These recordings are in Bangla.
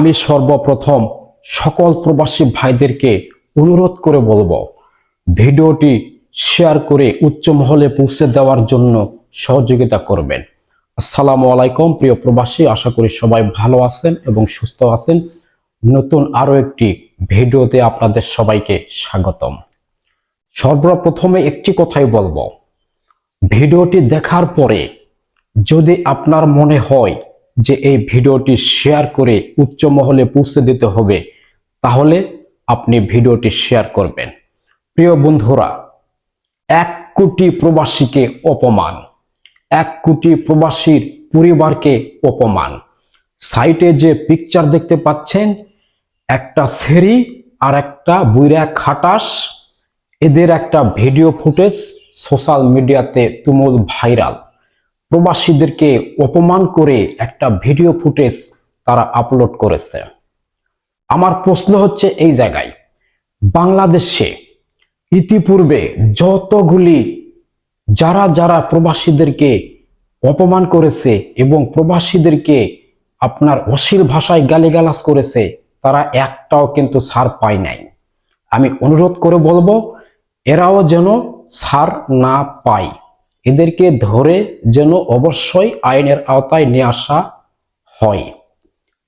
আমি সর্বপ্রথম সকল প্রবাসী ভাইদেরকে অনুরোধ করে বলব, ভিডিওটি শেয়ার করে উচ্চ মহলে পৌঁছে দেওয়ার জন্য সহযোগিতা করবেন। আসসালামু আলাইকুম, প্রিয় প্রবাসী, আশা করি সবাই ভালো আছেন এবং সুস্থ আছেন। নতুন আরও একটি ভিডিওতে আপনাদের সবাইকে স্বাগতম। সর্বপ্রথমে একটি কথাই বলব, ভিডিওটি দেখার পরে যদি আপনার মনে হয় যে এই ভিডিওটি শেয়ার করে উচ্চ মহলে পৌঁছে দিতে হবে, তাহলে আপনি ভিডিওটি শেয়ার করবেন। প্রিয় বন্ধুরা, এক কোটি প্রবাসীকে অপমান, এক কোটি প্রবাসীর পরিবারকে অপমান। সাইটে যে পিকচার দেখতে পাচ্ছেন, একটা সেরি আর একটা বুইরা খাটাস, এদের একটা ভিডিও ফুটেজ সোশ্যাল মিডিয়াতে তুমুল ভাইরাল প্রবাসীদেরকে অপমান করে একটা ভিডিও ফুটেজ তারা আপলোড করেছে। আমার প্রশ্ন হচ্ছে এই জায়গায়, বাংলাদেশে ইতিপূর্বে যতগুলি যারা যারা প্রবাসীদেরকে অপমান করেছে এবং প্রবাসীদেরকে আপনার অশ্লীল ভাষায় গালিগালাজ করেছে, তারা একটাও কিন্তু সার পায় নাই। আমি অনুরোধ করে বলব, এরাও যেন সার না পায়। এদেরকে ধরে যেন অবশ্যই আইনের আওতায় নিয়ে আসা হয়।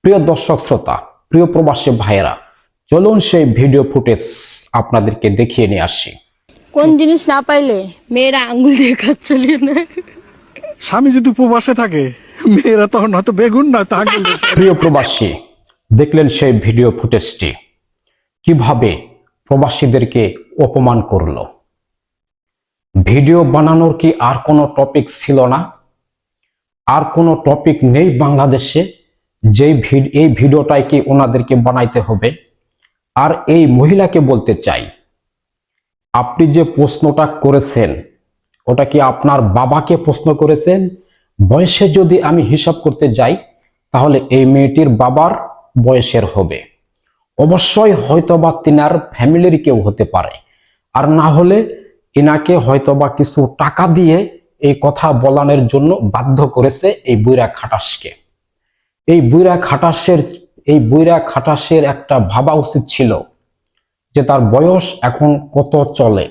প্রিয় দর্শক শ্রোতা প্রিয় প্রবাসী ভাইয়েরা চলুন সেই ভিডিও ফুটেজ আপনাদেরকে দেখিয়ে নিয়ে আসি। কোন জিনিস না পাইলে মেয়েরা আঙ্গুল দিয়ে কাজ চালিয়ে নেয়। স্বামী যদি উপবাসে থাকে মেয়েরা তখন হয়তো বেগুন না তো দিয়ে প্রিয় প্রবাসী দেখলেন সেই ভিডিও ফুটেজটি। কীভাবে প্রবাসীদেরকে অপমান করল? ভিডিও বানানোর কি আর কোনো টপিক ছিল না? আর কোনো টপিক নেই বাংলাদেশে, যেই এই ভিডিওটাই কি ওনাদেরকে বানাইতে হবে? আর এই মহিলাকে বলতে চাই, আপনি যে প্রশ্নটা করেছেন, ওটা কি আপনার বাবাকে প্রশ্ন করেছেন? বয়সে যদি আমি হিসাব করতে যাই, তাহলে এই মেয়েটির বাবার বয়সের হবে। অবশ্যই হয়তোবা তিনার ফ্যামিলির কেউ হতে পারে। আর না হলে এনাকে হয়তোবা কিছু টাকা দিয়ে এই কথা বলানোর জন্য বাধ্য করেছে এই বুইরা খাটাসকে। এই বুইরা খাটাসের, এই বুইরা খাটাসের একটা ভাবা উচিত ছিল যে তার বয়স এখন কত চলে।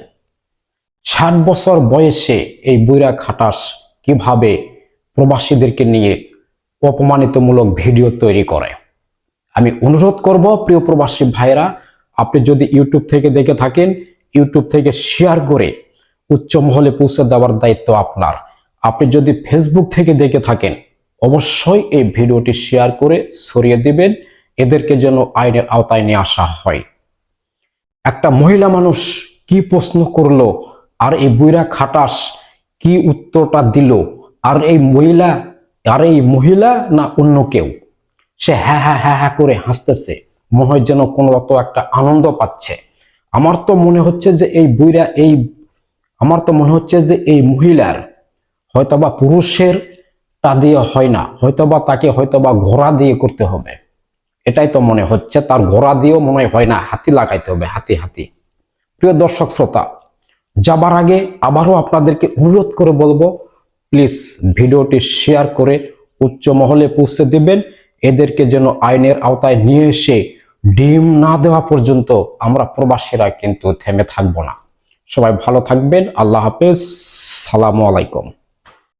ষাট বছর বয়সে এই বুইরা খাটাস কীভাবে প্রবাসীদেরকে নিয়ে অপমানিতমূলক ভিডিও তৈরি করে। আমি অনুরোধ করব, প্রিয় প্রবাসী ভাইরা আপনি যদি ইউটিউব থেকে দেখে থাকেন ইউটিউব থেকে শেয়ার করে উচ্চ মহলে পৌঁছে দেওয়ার দায়িত্ব আপনার। আপনি যদি ফেসবুক থেকে দেখে থাকেন, অবশ্যই এই ভিডিওটি শেয়ার করে ছড়িয়ে দিবেন। এদেরকে যেন আইনের আওতায় নিয়ে আসা হয়। একটা মহিলা মানুষ কি প্রশ্ন করল, আর এই বুইরা খাটাস কি উত্তরটা দিল, আর এই মহিলা, আর এই মহিলা না অন্য কেউ? সে হ্যাঁ হ্যাঁ হ্যাঁ হ্যাঁ করে হাসতেছে। মনে হয় যেন কোনো একটা আনন্দ পাচ্ছে। আমার তো মনে হচ্ছে যে এই বুইরা, এই আমার তো মনে হচ্ছে যে এই মহিলার হয়তোবা পুরুষের টা দিয়ে হয় না, হয়তোবা তাকে হয়তোবা ঘোড়া দিয়ে করতে হবে। এটাই তো মনে হচ্ছে, তার ঘোড়া দিয়েও মনে হয় না, হাতি লাগাইতে হবে, হাতি হাতি। প্রিয় দর্শক শ্রোতা, যাবার আগে আবারও আপনাদেরকে অনুরোধ করে বলব, প্লিজ ভিডিওটি শেয়ার করে উচ্চ মহলে পৌঁছে দিবেন, এদেরকে যেন আইনের আওতায় নিয়ে এসে ডিম না দেওয়া পর্যন্ত আমরা প্রবাসীরা কিন্তু থেমে থাকব না। সবাই ভালো থাকবেন। আল্লাহ হাফেজ। সালামু আলাইকুম।